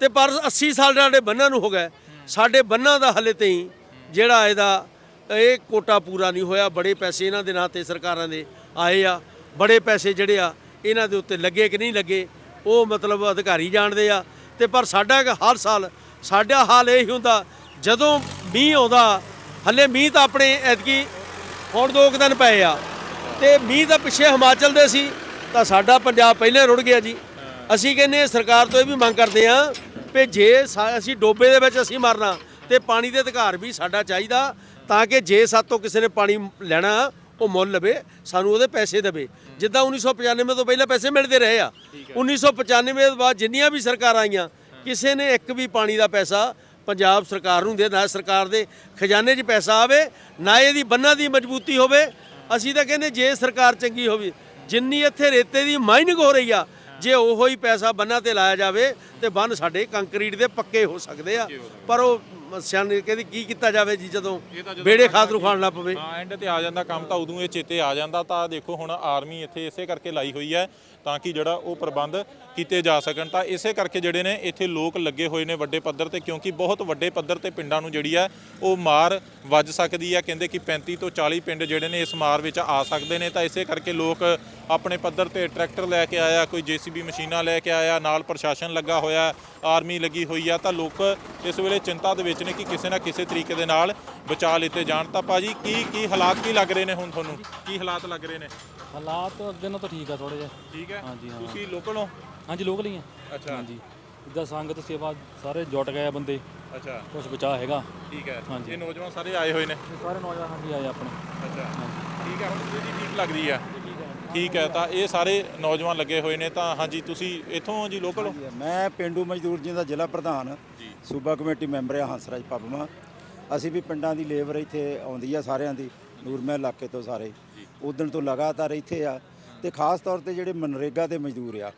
ਤੇ ਪਰ 80 ਸਾਲ ਸਾਡੇ ਬੰਨਾਂ ਨੂੰ ਹੋ ਗਏ ਸਾਡੇ ਬੰਨਾਂ ਦਾ ਹਲੇ ਤਾਈਂ ਜਿਹੜਾ ਇਹਦਾ, ਇਹ ਕੋਟਾ ਪੂਰਾ ਨਹੀਂ ਹੋਇਆ। ਬੜੇ ਪੈਸੇ ਇਹਨਾਂ ਦੇ ਨਾਂ ਤੇ ਸਰਕਾਰਾਂ ਦੇ ਆਏ ਆ। ਬੜੇ ਪੈਸੇ ਜਿਹੜੇ ਆ, ਇਹਨਾਂ ਦੇ ਉੱਤੇ ਲੱਗੇ ਕਿ ਨਹੀਂ ਲੱਗੇ, ਉਹ ਮਤਲਬ ਅਧਿਕਾਰੀ ਜਾਣਦੇ ਆ। ਤੇ ਪਰ ਸਾਡਾ ਹਰ ਸਾਲ ਸਾਡਾ ਹਾਲ ਇਹ ਹੀ ਹੁੰਦਾ ਜਦੋਂ ਮੀਂਹ ਆਉਂਦਾ ਹਲੇ ਮੀਂਹ ਤਾਂ ਆਪਣੇ ਐਤਕੀ ਹੁਣ ਦੋ ਕੁ ਦਿਨ ਪਏ ਆ ਤੇ ਮੀਂਹ ਤਾਂ ਪਿੱਛੇ ਹਿਮਾਚਲ ਦੇ ਸੀ ਤਾਂ ਸਾਡਾ ਪੰਜਾਬ ਪਹਿਲਾਂ ਰੁੜ ਗਿਆ ਜੀ। ਅਸੀਂ ਕਹਿੰਦੇ ਸਰਕਾਰ ਤੋਂ ਇਹ ਵੀ ਮੰਗ ਕਰਦੇ ਆ ਵੀ ਜੇ ਅਸੀਂ ਡੋਬੇ ਦੇ ਵਿੱਚ ਅਸੀਂ ਮਰਨਾ ਤੇ ਪਾਣੀ ਦੇ ਅਧਿਕਾਰ ਵੀ ਸਾਡਾ ਚਾਹੀਦਾ ਤਾਂ ਕਿ ਜੇ ਸਾਤੋਂ ਕਿਸੇ ਨੇ ਪਾਣੀ ਲੈਣਾ ਉਹ ਮੁੱਲ ਲਵੇ ਸਾਨੂੰ ਉਹਦੇ ਪੈਸੇ ਦੇਵੇ। ਜਿੱਦਾਂ 1995 ਤੋਂ ਪਹਿਲਾਂ ਪੈਸੇ ਮਿਲਦੇ ਰਹੇ ਆ। 1995 ਤੋਂ ਬਾਅਦ ਜਿੰਨੀਆਂ ਵੀ ਸਰਕਾਰਾਂ ਆਈਆਂ ਕਿਸੇ ਨੇ ਇੱਕ ਵੀ ਪਾਣੀ ਦਾ ਪੈਸਾ ਪੰਜਾਬ ਸਰਕਾਰ ਨੂੰ ਦੇ ਨਾ ਸਰਕਾਰ ਦੇ ਖਜ਼ਾਨੇ 'ਚ ਪੈਸਾ ਆਵੇ ਨਾ ਇਹਦੀ ਬੰਨਾਂ ਦੀ ਮਜ਼ਬੂਤੀ ਹੋਵੇ ਅਸੀਂ ਤਾਂ ਕਹਿੰਦੇ ਜੇ ਸਰਕਾਰ ਚੰਗੀ ਹੋਵੇ ਜਿੰਨੀ ਇੱਥੇ ਰੇਤੇ ਦੀ ਮਾਈਨਿੰਗ ਹੋ ਰਹੀ ਆ ਜੇ ਉਹੋ ਹੀ ਪੈਸਾ ਬੰਨਾਂ ਤੇ ਲਾਇਆ ਜਾਵੇ ਤੇ ਬੰਨ ਸਾਡੇ ਕੰਕਰੀਟ ਦੇ ਪੱਕੇ ਹੋ ਸਕਦੇ ਆ ਪਰ ਉਹ ਸਿਆਣੇ ਕਹਿੰਦੀ ਕੀ ਕੀਤਾ ਜਾਵੇ ਜੀ ਜਦੋਂ ਬੇੜੇ ਨੂੰ ਖਾਣ ਲੱਗ ਪਵੇ। ਹਾਂ ਐਂਡ ਤੇ ਆ ਜਾਂਦਾ ਕੰਮ ਤਾਂ ਉਦੋਂ ਇਹ ਚੇਤੇ ਆ ਜਾਂਦਾ ਤਾਂ ਦੇਖੋ ਹੁਣ ਆਰਮੀ ਇੱਥੇ ਇਸੇ ਕਰਕੇ ਲਾਈ ਹੋਈ ਹੈ ਤਾਂ ਕਿ ਜਿਹੜਾ ਉਹ ਪ੍ਰਬੰਧ ਕੀਤੇ ਜਾ ਸਕਣ। ਤਾਂ ਇਸੇ ਕਰਕੇ ਜਿਹੜੇ ਨੇ ਇੱਥੇ ਲੋਕ ਲੱਗੇ ਹੋਏ ਨੇ ਵੱਡੇ ਪੱਧਰ ਤੇ, ਕਿਉਂਕਿ ਬਹੁਤ ਵੱਡੇ ਪੱਧਰ ਤੇ ਪਿੰਡਾਂ ਨੂੰ ਜਿਹੜੀ ਹੈ ਉਹ ਮਾਰ ਵੱਜ ਸਕਦੀ ਹੈ ਕਹਿੰਦੇ ਕਿ 35 ਤੋਂ 40 ਪਿੰਡ ਜਿਹੜੇ ਨੇ ਇਸ ਮਾਰ ਵਿੱਚ ਆ ਸਕਦੇ ਨੇ। ਤਾਂ ਇਸੇ ਕਰਕੇ ਲੋਕ ਆਪਣੇ ਪੱਧਰ ਤੇ ਟਰੈਕਟਰ ਲੈ ਕੇ ਆਇਆ, ਕੋਈ ਜੀਸੀਬੀ ਮਸ਼ੀਨਾਂ ਲੈ ਕੇ ਆਇਆ, ਨਾਲ ਪ੍ਰਸ਼ਾਸਨ ਲੱਗਾ ਹੋਇਆ, ਆਰਮੀ ਲੱਗੀ ਹੋਈ ਆ। ਤਾਂ ਲੋਕ ਇਸ ਵੇਲੇ ਚਿੰਤਾ ਦੇ ਵਿੱਚ ਨੇ ਕਿ ਕਿਸੇ ਨਾ ਕਿਸੇ ਤਰੀਕੇ ਦੇ ਨਾਲ ਬਚਾ ਲਿੱਤੇ ਜਾਣ। ਤਾਂ ਭਾਜੀ, ਕੀ ਕੀ ਹਾਲਾਤ ਕੀ ਲੱਗ ਰਹੇ ਨੇ ਹੁਣ ਤੁਹਾਨੂੰ? ਕੀ ਹਾਲਾਤ ਲੱਗ ਰਹੇ ਨੇ? ਹਾਲਾਤ ਅੱਗੇ ਨਾਲੋਂ ਤਾਂ ਠੀਕ ਆ ਥੋੜੇ ਜਿਹਾ। ਠੀਕ ਹੈ? ਹਾਂਜੀ, ਹਾਂ। ਤੁਸੀਂ ਲੋਕਲ ਹੋ? ਹਾਂਜੀ ਲੋਕਲ ਹੀ ਆ। ਅੱਛਾ। ਹਾਂਜੀ। ਇਦਾਂ ਸੰਗਤ ਸੇਵਾ ਸਾਰੇ ਜੁਟ ਗਏ ਆ ਬੰਦੇ। ਅੱਛਾ। ਕੁਝ ਬਚਾ ਹੈਗਾ। ਠੀਕ ਹੈ। ਹਾਂਜੀ। ਇਹ ਨੌਜਵਾਨ ਸਾਰੇ ਆਏ ਹੋਏ ਨੇ? ਸਾਰੇ ਨੌਜਵਾਨ ਹਾਂਜੀ ਆਏ ਆਪਣੇ। ਅੱਛਾ। ਠੀਕ ਹੈ ਹੁਣ ਸਥਿਤੀ ਠੀਕ ਲੱਗ ਰਹੀ ਹੈ। ਠੀਕ ਹੈ ਤਾਂ ਇਹ ਸਾਰੇ ਨੌਜਵਾਨ ਲੱਗੇ ਹੋਏ ਨੇ ਤਾਂ ਹਾਂਜੀ ਤੁਸੀਂ ਇੱਥੋਂ ਜੀ ਲੋਕਲ ਹੋ? ਮੈਂ ਪਿੰਡੂ ਮਜ਼ਦੂਰ ਜੀ ਦਾ ਜ਼ਿਲ੍ਹਾ ਪ੍ਰਧਾਨ ਸੂਬਾ ਕਮੇਟੀ ਮੈਂਬਰ ਆ ਹੰਸਰਾਜ ਪੱਬਮਾ ਅਸੀਂ ਵੀ ਪਿੰਡਾਂ ਦੀ ਲੇਬਰ ਇੱਥੇ ਆਉਂਦੀ ਆ ਸਾਰਿਆਂ ਦੀ ਨੂਰਮਹਿਲ ਇਲਾਕੇ ਤੋਂ ਸਾਰੇ। ਉਦਣ ਤੋਂ ਲਗਾਤਾਰ ਇੱਥੇ ਆ ਤੇ ਖਾਸ ਤੌਰ ਤੇ ਜਿਹੜੇ ਮਨਰੇਗਾ ਦੇ ਮਜ਼ਦੂਰ ਆ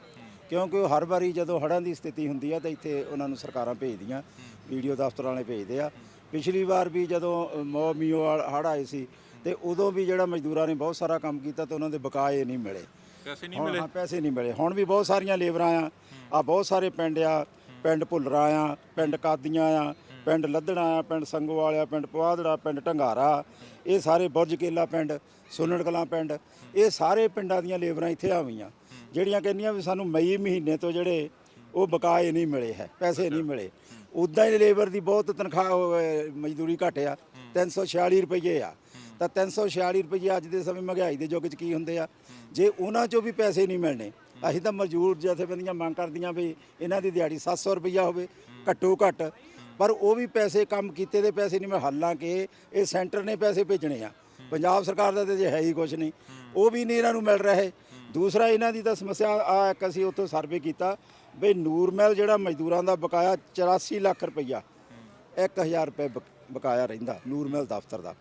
ਕਿਉਂਕਿ ਉਹ ਹਰ ਵਾਰੀ ਜਦੋਂ ਹੜ੍ਹਾਂ ਦੀ ਸਥਿਤੀ ਹੁੰਦੀ ਆ ਤਾਂ ਇੱਥੇ ਉਹਨਾਂ ਨੂੰ ਸਰਕਾਰਾਂ ਭੇਜਦੀਆਂ ਵੀਡੀਓ ਦਫ਼ਤਰ ਵਾਲੇ ਭੇਜਦੇ ਆ। ਪਿਛਲੀ ਵਾਰ ਵੀ ਜਦੋਂ ਮੋ ਮੀਓ ਹੜ੍ਹ ਆਏ ਸੀ ਤੇ ਉਦੋਂ ਵੀ ਜਿਹੜਾ ਮਜ਼ਦੂਰਾਂ ਨੇ ਬਹੁਤ ਸਾਰਾ ਕੰਮ ਕੀਤਾ ਤੇ ਉਹਨਾਂ ਦੇ ਬਕਾਏ ਨਹੀਂ ਮਿਲੇ। ਪੈਸੇ ਨਹੀਂ ਮਿਲੇ? ਹਾਂ, ਪੈਸੇ ਨਹੀਂ ਮਿਲੇ। ਹੁਣ ਵੀ ਬਹੁਤ ਸਾਰੀਆਂ ਲੇਬਰਾਂ ਆ ਆ ਬਹੁਤ ਸਾਰੇ ਪਿੰਡ ਆ ਪਿੰਡ ਭੁੱਲਰਾ ਆ ਪਿੰਡ ਕਾਦੀਆਂ ਆ ਪਿੰਡ ਲੱਦਣਾ ਆ ਪਿੰਡ ਸੰਗੋਵਾਲ ਆ ਪਿੰਡ ਪਵਾਦੜਾ ਪਿੰਡ ਢੰਗਾਰਾ ਇਹ ਸਾਰੇ ਬੁਰਜ ਕੇਲਾ ਪਿੰਡ ਸੁਨਣ ਕਲਾਂ ਪਿੰਡ ਇਹ ਸਾਰੇ ਪਿੰਡਾਂ ਦੀਆਂ ਲੇਬਰਾਂ ਇੱਥੇ ਆਵੀਆਂ ਜਿਹੜੀਆਂ ਕਹਿੰਦੀਆਂ ਵੀ ਸਾਨੂੰ ਮਈ ਮਹੀਨੇ ਤੋਂ ਜਿਹੜੇ ਉਹ ਬਕਾਏ ਨਹੀਂ ਮਿਲੇ ਹੈ ਪੈਸੇ ਨਹੀਂ ਮਿਲੇ। ਉਦਾਂ ਹੀ ਲੇਬਰ ਦੀ ਬਹੁਤ ਤਨਖਾਹ ਉਹ, ਮਜ਼ਦੂਰੀ ਘੱਟ ਆ 346 ਰੁਪਏ ਆ। ਤਾਂ 346 ਰੁਪਏ ਅੱਜ ਦੇ ਸਮੇਂ ਮਹਿੰਗਾਈ ਦੇ ਯੁੱਗ 'ਚ ਕੀ ਹੁੰਦੇ ਆ? ਜੇ ਉਹਨਾਂ 'ਚੋਂ ਵੀ ਪੈਸੇ ਨਹੀਂ ਮਿਲਣੇ ਅਸੀਂ ਤਾਂ ਮਜ਼ਦੂਰ ਜਥੇਬੰਦੀਆਂ ਮੰਗ ਕਰਦੀਆਂ ਵੀ ਇਹਨਾਂ ਦੀ ਦਿਹਾੜੀ 700 ਰੁਪਈਆ ਹੋਵੇ ਘੱਟੋ ਘੱਟ ਪਰ ਉਹ ਵੀ ਪੈਸੇ ਕੰਮ ਕੀਤੇ ਦੇ ਪੈਸੇ ਨਹੀਂ ਮੈਂ ਹਾਲਾਂਕਿ ਇਹ ਸੈਂਟਰ ਨੇ ਪੈਸੇ ਭੇਜਣੇ ਆ। ਪੰਜਾਬ ਸਰਕਾਰ ਦਾ ਤੇ ਜੇ ਹੈ ਹੀ ਕੁਝ ਨਹੀਂ। ਉਹ ਵੀ ਨਹੀਂ ਇਹਨਾਂ ਨੂੰ ਮਿਲ ਰਹੇ। ਦੂਸਰਾ ਇਹਨਾਂ ਦੀ ਤਾਂ ਸਮੱਸਿਆ ਆ, ਇੱਕ ਅਸੀਂ ਉੱਥੋਂ ਸਰਵੇ ਕੀਤਾ ਵੀ ਨੂਰਮਹਿਲ ਜਿਹੜਾ ਮਜ਼ਦੂਰਾਂ ਦਾ ਬਕਾਇਆ 84 ਲੱਖ ਰੁਪਈਆ 1000 ਰੁਪਏ ਬਕ- ਬਕਾਇਆ ਰਹਿੰਦਾ ਨੂਰਮਹਿਲ ਦਫ਼ਤਰ ਦਾ।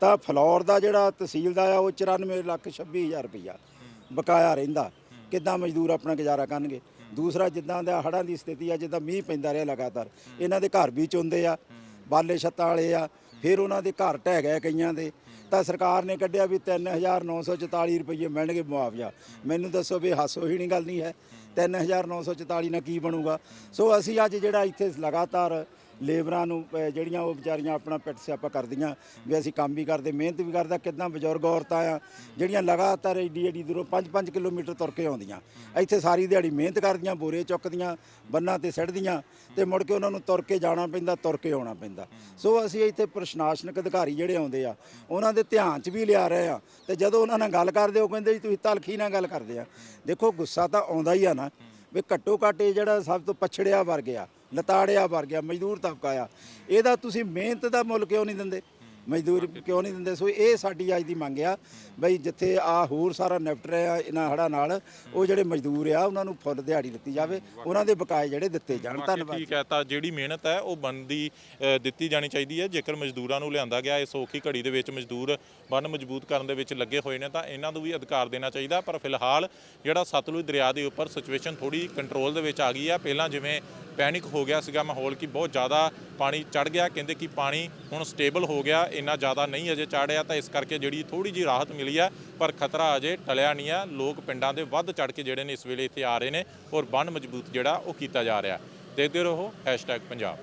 ਤਾਂ ਫਲੌਰ ਦਾ ਜਿਹੜਾ ਤਹਿਸੀਲ ਦਾ ਆ, ਉਹ 94 ਲੱਖ 26000 ਰੁਪਈਆ ਬਕਾਇਆ ਰਹਿੰਦਾ। ਕਿੱਦਾਂ ਮਜ਼ਦੂਰ ਆਪਣਾ ਗੁਜ਼ਾਰਾ ਕਰਨਗੇ? ਦੂਸਰਾ ਜਿੱਦਾਂ ਦਾ ਹੜ੍ਹਾਂ ਦੀ ਸਥਿਤੀ ਆ, ਜਿੱਦਾਂ ਮੀਂਹ ਪੈਂਦਾ ਰਿਹਾ ਲਗਾਤਾਰ, ਇਹਨਾਂ ਦੇ ਘਰ ਵੀ ਚੁੰਦੇ ਆ, ਬਾਲੇ ਛੱਤਾਂ ਵਾਲੇ ਆ, ਫਿਰ ਉਹਨਾਂ ਦੇ ਘਰ ਢਹਿ ਗਏ ਕਈਆਂ ਦੇ। ਤਾਂ ਸਰਕਾਰ ਨੇ ਕੱਢਿਆ ਵੀ 3944 ਰੁਪਏ ਮਿਲਣਗੇ ਮੁਆਵਜ਼ਾ। ਮੈਨੂੰ ਦੱਸੋ ਵੀ ਹਾਸੋ ਹੀ ਨਹੀਂ ਗੱਲ ਨਹੀਂ ਹੈ। 3944 ਨਾਲ ਕੀ ਬਣੂਗਾ? ਸੋ ਅਸੀਂ ਅੱਜ ਜਿਹੜਾ ਇੱਥੇ ਲਗਾਤਾਰ ਲੇਬਰਾਂ ਨੂੰ ਅਹ, ਜਿਹੜੀਆਂ ਉਹ ਵਿਚਾਰੀਆਂ ਆਪਣਾ ਪਿੱਟ ਸਿਆਪਾ ਕਰਦੀਆਂ ਵੀ ਅਸੀਂ ਕੰਮ ਵੀ ਕਰਦੇ ਮਿਹਨਤ ਵੀ ਕਰਦਾ ਕਿਦਾਂ ਬਜ਼ੁਰਗ ਔਰਤਾਂ ਆ ਜਿਹੜੀਆਂ ਲਗਾਤਾਰ ਏਡੀ ਏਡੀ ਦੂਰੋਂ 5-5 ਕਿਲੋਮੀਟਰ ਤੁਰ ਕੇ ਆਉਂਦੀਆਂ। ਇੱਥੇ ਸਾਰੀ ਦਿਹਾੜੀ ਮਿਹਨਤ ਕਰਦੀਆਂ ਬੋਰੇ ਚੁੱਕਦੀਆਂ ਬੰਨਾਂ ਤੇ ਸੜਦੀਆਂ ਤੇ ਮੁੜ ਕੇ ਉਹਨਾਂ ਨੂੰ ਤੁਰ ਕੇ ਜਾਣਾ ਪੈਂਦਾ ਤੁਰ ਕੇ ਆਉਣਾ ਪੈਂਦਾ। ਸੋ ਅਸੀਂ ਇੱਥੇ ਪ੍ਰਸ਼ਾਸਨਿਕ ਅਧਿਕਾਰੀ ਜਿਹੜੇ ਆਉਂਦੇ ਆ ਉਹਨਾਂ ਦੇ ਧਿਆਨ 'ਚ ਵੀ ਲਿਆ ਰਹੇ ਆ ਤੇ ਜਦੋਂ ਉਹਨਾਂ ਨਾਲ ਗੱਲ ਕਰਦੇ ਉਹ ਕਹਿੰਦੇ ਜੀ ਤੁਸੀਂ ਤਲਖੀ ਨਾਲ ਗੱਲ ਕਰਦੇ ਆ। ਦੇਖੋ ਗੁੱਸਾ ਤਾਂ ਆਉਂਦਾ ਹੀ ਆ ਨਾ ਵੀ ਘੱਟੋ ਘੱਟ ਇਹ ਜਿਹੜਾ ਸਭ ਤੋਂ ਪਛੜਿਆ ਵਰਗ ਆ ਲਤਾੜਿਆ ਵਰਗ ਆ ਮਜ਼ਦੂਰ ਤਬਕਾ ਆ ਇਹਦਾ ਤੁਸੀਂ ਮਿਹਨਤ ਦਾ ਮੁੱਲ ਕਿਉਂ ਨਹੀਂ ਦਿੰਦੇ? ਮਜ਼ਦੂਰ ਕਿਉਂ ਨਹੀਂ ਦਿੰਦੇ? ਸੋ ਇਹ ਸਾਡੀ ਅੱਜ ਦੀ ਮੰਗ ਆ ਬਈ ਜਿੱਥੇ ਆ ਹੋਰ ਸਾਰਾ ਨਿਪਟ ਰਿਹਾ ਇਹਨਾਂ ਹੜ੍ਹਾਂ ਨਾਲ ਉਹ ਜਿਹੜੇ ਮਜ਼ਦੂਰ ਆ ਉਹਨਾਂ ਨੂੰ ਫੁੱਲ ਦਿਹਾੜੀ ਦਿੱਤੀ ਜਾਵੇ। ਉਹਨਾਂ ਦੇ ਬਕਾਏ ਜਿਹੜੇ ਦਿੱਤੇ ਜਾਣ। ਧੰਨਵਾਦ ਠੀਕ ਹੈ ਤਾਂ ਜਿਹੜੀ ਮਿਹਨਤ ਹੈ ਉਹ ਬਣਦੀ ਅ, ਦਿੱਤੀ ਜਾਣੀ ਚਾਹੀਦੀ ਹੈ। ਜੇਕਰ ਮਜ਼ਦੂਰਾਂ ਨੂੰ ਲਿਆਂਦਾ ਗਿਆ ਇਸ ਔਖੀ ਘੜੀ ਦੇ ਵਿੱਚ ਮਜ਼ਦੂਰ ਬੰਨ ਮਜ਼ਬੂਤ ਕਰਨ ਦੇ ਵਿੱਚ ਲੱਗੇ ਹੋਏ ਨੇ ਤਾਂ ਇਹਨਾਂ ਨੂੰ ਵੀ ਅਧਿਕਾਰ ਦੇਣਾ ਚਾਹੀਦਾ। ਪਰ ਫਿਲਹਾਲ ਜਿਹੜਾ ਸਤਲੁਜ ਦਰਿਆ ਦੇ ਉੱਪਰ ਸਿਚੁਏਸ਼ਨ ਥੋੜੀ ਕੰਟਰੋਲ ਦੇ ਵਿੱਚ ਆ ਗਈ ਹੈ ਪਹਿਲਾਂ ਜਿਵੇਂ ਪੈਨਿਕ ਹੋ ਗਿਆ ਸੀਗਾ ਮਾਹੌਲ ਕਿ ਬਹੁਤ ਜ਼ਿਆਦਾ ਪਾਣੀ ਚੜ ਗਿਆ। ਕਹਿੰਦੇ ਕਿ ਪਾਣੀ ਹੁਣ ਸਟੇਬਲ ਹੋ ਗਿਆ, ਇੰਨਾ ਜ਼ਿਆਦਾ ਨਹੀਂ ਅਜੇ ਚੜਿਆ ਤਾਂ ਇਸ ਕਰਕੇ ਜਿਹੜੀ ਥੋੜੀ ਜੀ ਰਾਹਤ ਮਿਲੀ ਹੈ ਪਰ ਖਤਰਾ ਅਜੇ ਟਲਿਆ ਨਹੀਂ ਹੈ ਲੋਕ ਪਿੰਡਾਂ ਦੇ ਵੱਧ ਚੜ ਕੇ ਜਿਹੜੇ ਨੇ ਇਸ ਵੇਲੇ ਇੱਥੇ ਆ ਰਹੇ ਨੇ ਔਰ ਬੰਨ ਮਜ਼ਬੂਤ ਜਿਹੜਾ ਉਹ ਕੀਤਾ ਜਾ ਰਿਹਾ। ਦੇਖਦੇ ਰਹੋ #ਪੰਜਾਬ।